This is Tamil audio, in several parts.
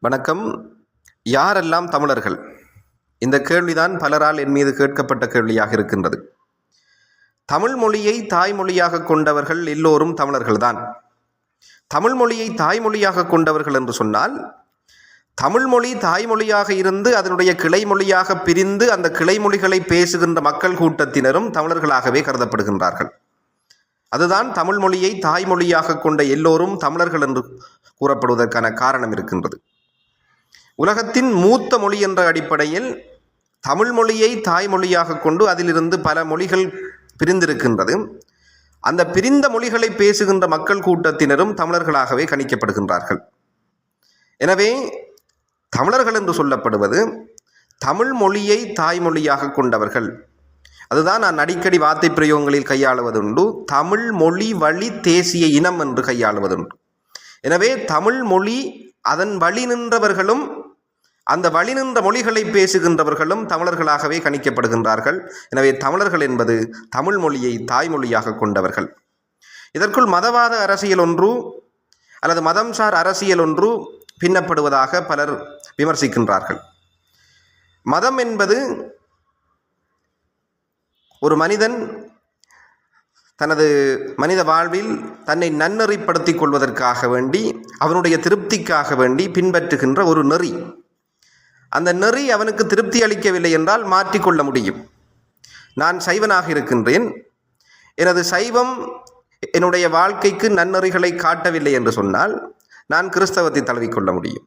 வணக்கம். யாரெல்லாம் தமிழர்கள்? இந்த கேள்விதான் பலரால் என் மீது கேட்கப்பட்ட கேள்வியாக இருக்கின்றது. தமிழ் மொழியை தாய்மொழியாக கொண்டவர்கள் எல்லோரும் தமிழர்கள்தான். தமிழ் மொழியை தாய்மொழியாக கொண்டவர்கள் என்று சொன்னால் தமிழ் மொழி தாய்மொழியாக இருந்து அதனுடைய கிளைமொழியாக பிரிந்து அந்த கிளைமொழிகளை பேசுகின்ற மக்கள் கூட்டத்தினரும் தமிழர்களாகவே கருதப்படுகின்றார்கள். அதுதான் தமிழ் மொழியை தாய்மொழியாக கொண்ட எல்லோரும் தமிழர்கள் என்று கூறப்படுவதற்கான காரணம் இருக்கின்றது. உலகத்தின் மூத்த மொழி என்ற அடிப்படையில் தமிழ் மொழியை தாய்மொழியாக கொண்டு அதிலிருந்து பல மொழிகள் பிரிந்திருக்கின்றது. அந்த பிரிந்த மொழிகளை பேசுகின்ற மக்கள் கூட்டத்தினரும் தமிழர்களாகவே கணிக்கப்படுகின்றார்கள். எனவே தமிழர்கள் என்று சொல்லப்படுவது தமிழ் மொழியை தாய்மொழியாக கொண்டவர்கள். அதுதான் நான் அடிக்கடி வார்த்தை பிரயோகங்களில் கையாளுவதுண்டு. தமிழ் மொழி வழி தேசிய இனம் என்று கையாளுவதுண்டு. எனவே தமிழ் மொழி அதன் வழி நின்றவர்களும் அந்த வழிநின்ற மொழிகளை பேசுகின்றவர்களும் தமிழர்களாகவே கணிக்கப்படுகின்றார்கள். எனவே தமிழர்கள் என்பது தமிழ் மொழியை தாய்மொழியாக கொண்டவர்கள். இதற்குள் மதவாத அரசியல் ஒன்று அல்லது மதம் சார் அரசியல் ஒன்று பின்னப்படுவதாக பலர் விமர்சிக்கின்றார்கள். மதம் என்பது ஒரு மனிதன் தனது மனித வாழ்வில் தன்னை நன்னெறிப்படுத்திக் கொள்வதற்காக வேண்டி அவனுடைய திருப்திக்காக வேண்டி பின்பற்றுகின்ற ஒரு நெறி. அந்த நெறி அவனுக்கு திருப்தி அளிக்கவில்லை என்றால் மாற்றிக்கொள்ள முடியும். நான் சைவனாக இருக்கின்றேன். எனது சைவம் என்னுடைய வாழ்க்கைக்கு நன்னெறிகளை காட்டவில்லை என்று சொன்னால் நான் கிறிஸ்தவத்தை தழுவிக்கொள்ள முடியும்.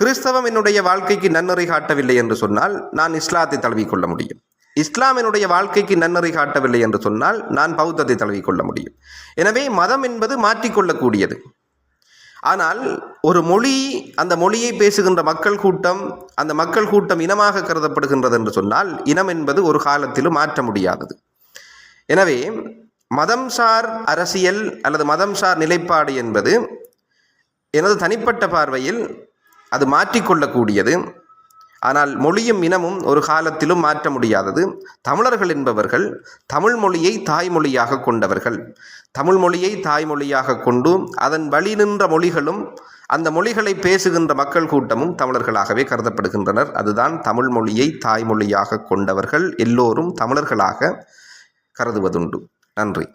கிறிஸ்தவம் என்னுடைய வாழ்க்கைக்கு நன்னறி காட்டவில்லை என்று சொன்னால் நான் இஸ்லாத்தை தழுவிக்கொள்ள முடியும். இஸ்லாம் என்னுடைய வாழ்க்கைக்கு நன்னறி காட்டவில்லை என்று சொன்னால் நான் பௌத்தத்தை தழுவிக்கொள்ள முடியும். எனவே மதம் என்பது மாற்றிக்கொள்ளக்கூடியது. ஆனால் ஒரு மொழி அந்த மொழியை பேசுகின்ற மக்கள் கூட்டம் அந்த மக்கள் கூட்டம் இனமாக கருதப்படுகின்றது என்று சொன்னால் இனம் என்பது ஒரு காலத்திலும் மாற்ற முடியாதது. எனவே மதம் சார் அரசியல் அல்லது மதம் சார் நிலைப்பாடு என்பது எனது தனிப்பட்ட பார்வையில் அது மாற்றிக்கொள்ளக்கூடியது. ஆனால் மொழியும் இனமும் ஒரு காலத்திலும் மாற்ற முடியாதது. தமிழர்கள் என்பவர்கள் தமிழ் மொழியை தாய்மொழியாக கொண்டவர்கள். தமிழ் மொழியை தாய்மொழியாக கொண்டு அதன் வழி நின்ற மொழிகளும் அந்த மொழிகளை பேசுகின்ற மக்கள் கூட்டமும் தமிழர்களாகவே கருதப்படுகின்றனர். அதுதான் தமிழ் மொழியை தாய்மொழியாக கொண்டவர்கள் எல்லோரும் தமிழர்களாக கருதுவதுண்டு. நன்றி.